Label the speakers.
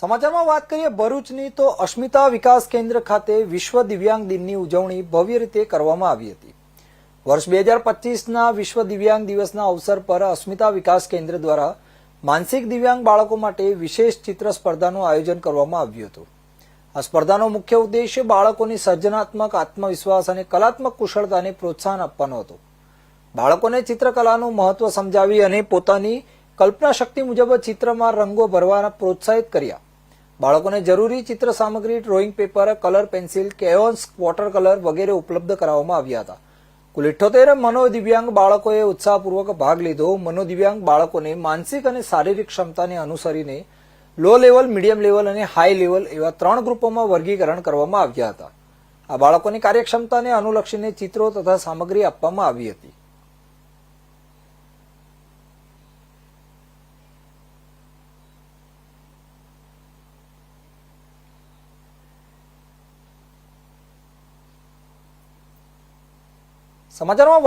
Speaker 1: સમાચારમાં વાત કરીએ ભરૂચની, તો અસ્મિતા વિકાસ કેન્દ્ર ખાતે વિશ્વ દિવ્યાંગ દિનની ઉજવણી ભવ્ય રીતે કરવામાં આવી હતી. વર્ષ બે હજાર પચીસના વિશ્વ દિવ્યાંગ દિવસના અવસર પર અસ્મિતા વિકાસ કેન્દ્ર દ્વારા માનસિક દિવ્યાંગ બાળકો માટે વિશેષ ચિત્ર સ્પર્ધાનું આયોજન કરવામાં આવ્યું હતું. આ સ્પર્ધાનો મુખ્ય ઉદ્દેશ્ય બાળકોની સર્જનાત્મક આત્મવિશ્વાસ અને કલાત્મક કુશળતાને પ્રોત્સાહન આપવાનો હતો. બાળકોને ચિત્રકલાનું મહત્વ સમજાવી અને પોતાની કલ્પના શક્તિ મુજબ ચિત્રમાં રંગો ભરવાના પ્રોત્સાહિત કર્યા. બાળકોને જરૂરી ચિત્ર સામગ્રી drawing paper colour pencil crayons water colour વગેરે ઉપલબ્ધ કરાવવામાં આવ્યા હતા. કુલ ઇઠ્ઠોતેર મનોદિવ્યાંગ બાળકોએ ઉત્સાહપૂર્વક ભાગ લીધો. મનોદિવ્યાંગ બાળકોને માનસિક અને શારીરિક ક્ષમતાને અનુસરીને લો લેવલ મીડિયમ લેવલ અને હાઈ લેવલ એવા ત્રણ ગ્રુપોમાં વર્ગીકરણ કરવામાં આવ્યા હતા. આ બાળકોની કાર્યક્ષમતાને અનુલક્ષીને ચિત્રો તથા સામગ્રી આપવામાં આવી હતી. સમાચારમાં